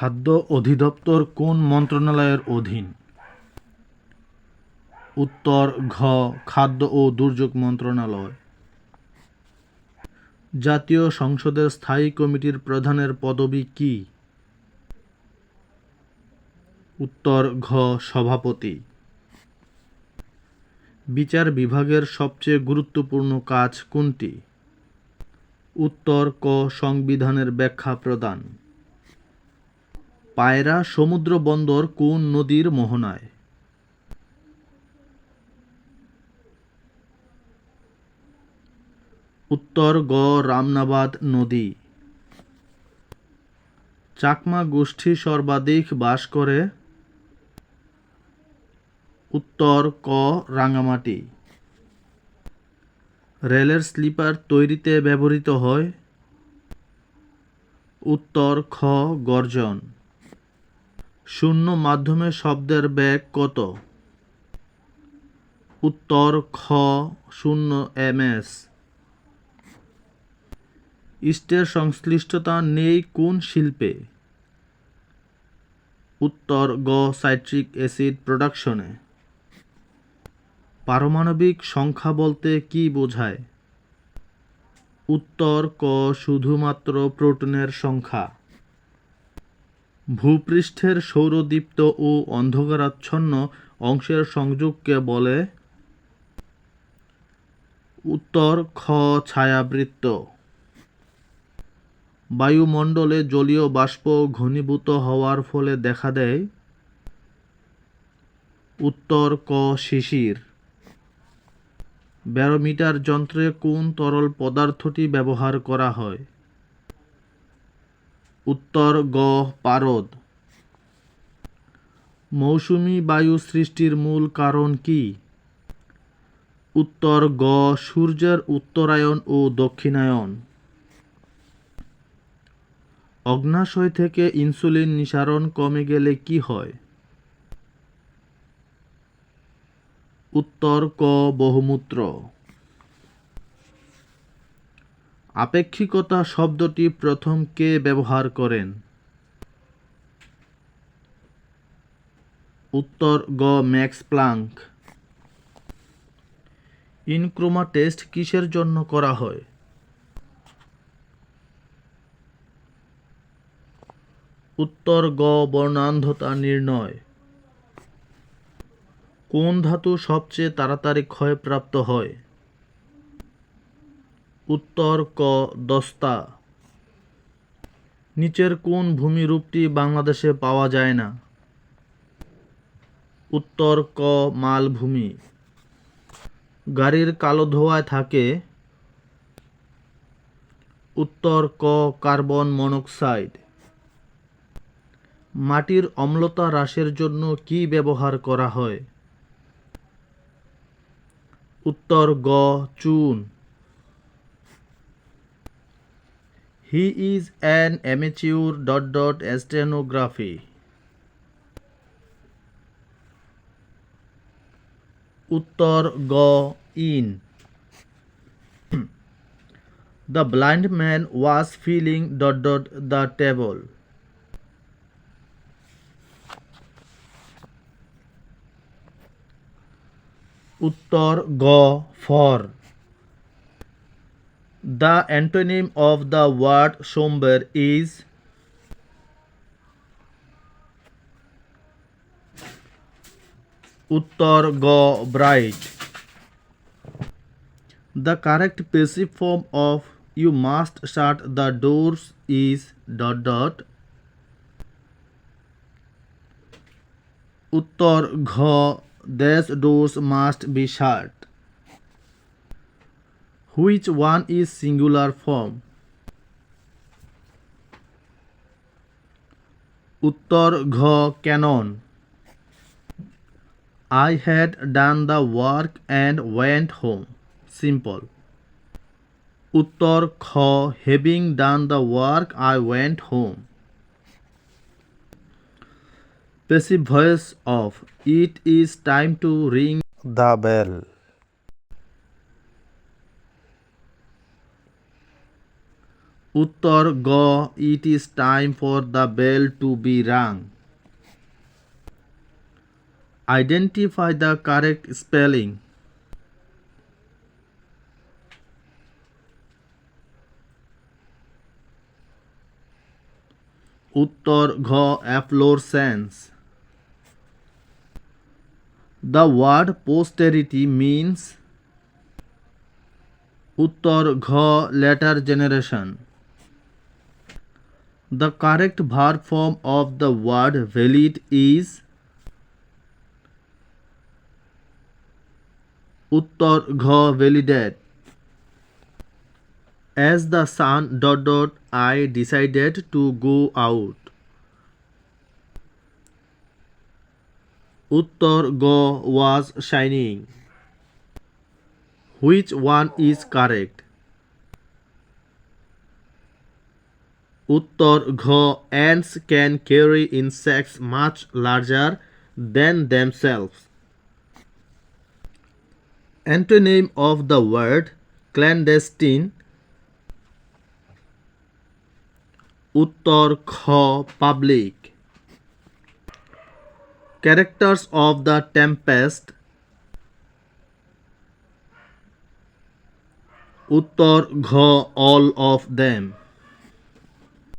খাদ্য অধিদপ্তর কোন মন্ত্রণালয়ের অধীন? উত্তর, ঘ, খাদ্য ও দুর্যোগ মন্ত্রণালয়। জাতীয় সংসদের স্থায়ী কমিটির প্রধানের পদবি কি? উত্তর, ঘ, সভাপতি। বিচার বিভাগের সবচেয়ে গুরুত্বপূর্ণ কাজ কোনটি? উত্তর, ক, সংবিধানের ব্যাখ্যা প্রদান। পায়রা সমুদ্র বন্দর কোন নদীর মোহনায়? উত্তর গ রামনাবাদ নদী। চাকমা গোষ্ঠী সর্বাধিক বাস করে। উত্তর ক রাঙামাটি। রেলের স্লিপার তৈরিতে ব্যবহৃত হয়। উত্তর খ গর্জন। শূন্য মাধ্যমে শব্দের বেগ কত? উত্তর, খ, শূন্য, এমএস। ইস্টের সংশ্লিষ্টতা নেই কোন শিল্পে? উত্তর, গ, সাইট্রিক অ্যাসিড প্রোডাকশনে। পারমাণবিক সংখ্যা বলতে কি বোঝায়? উত্তর, ক, শুধুমাত্র প্রোটনের সংখ্যা। ভূপৃষ্ঠের সৌরদীপ্ত ও অন্ধকারাচ্ছন্ন অংশের সংযোগকে বলে উত্তর খ ছায়াবৃত্ত। বায়ুমণ্ডলে জলীয় বাষ্প ঘনীভূত হওয়ার ফলে দেখা দেয় উত্তর ক শিশির। ব্যারোমিটার যন্ত্রে কোন তরল পদার্থটি ব্যবহার করা হয়? উত্তর গ পারদ। মৌসুমি বায়ু সৃষ্টির মূল কারণ কি? উত্তর গ সূর্যের উত্তরায়ণ ও দক্ষিণায়ন অগ্নাশয় থেকে ইনসুলিন নিঃসারণ কমে গেলে কি হয়? উত্তর ক বহুমূত্র। আপেক্ষিকতা শব্দটি প্রথম কে ব্যবহার করেন? উত্তর গ ম্যাক্স প্লাঙ্ক। ইনক্রোমা টেস্ট কিসের জন্য করা হয়? উত্তর গ বর্ণান্ধতা নির্ণয়। কোন ধাতু সবচেয়ে তাড়াতাড়ি ক্ষয়প্রাপ্ত হয়? উত্তর ক, দস্তা। নিচের কোন ভূমিরূপটি বাংলাদেশে পাওয়া যায় না? উত্তর ক, মালভূমি। গাড়ির কালো ধোঁয়ায় থাকে। উত্তর ক, কার্বন মনোক্সাইড। মাটির অম্লতা হ্রাসের জন্য কি ব্যবহার করা হয়? উত্তর গ, চুন। He is an amateur dot dot stenography উত্তর গ in the blind man was feeling dot dot the table উত্তর গ for The antonym of the word somber is Uttar go bright. The correct passive form of you must shut the doors is dot dot Uttar gho these doors must be shut Which one is singular form উত্তর ঘ canon I had done the work and went home. Simple. Uttar Kha Having done the work, I went home. Passive voice of It is time to ring the bell. উত্তর গ it is time for the bell to be rang identify the correct spelling উত্তর ঘ efflorescence the word posterity means উত্তর ঘ later generation The correct verb form of the word valid is Uttar Gha validated'. As the sun dot dot I decided to go out. Uttar Gha was shining. Which one is correct? উত্তর ঘ ants can carry insects much larger than themselves. Antonym of the word clandestine উত্তর খ public characters of the Tempest উত্তর ঘ all of them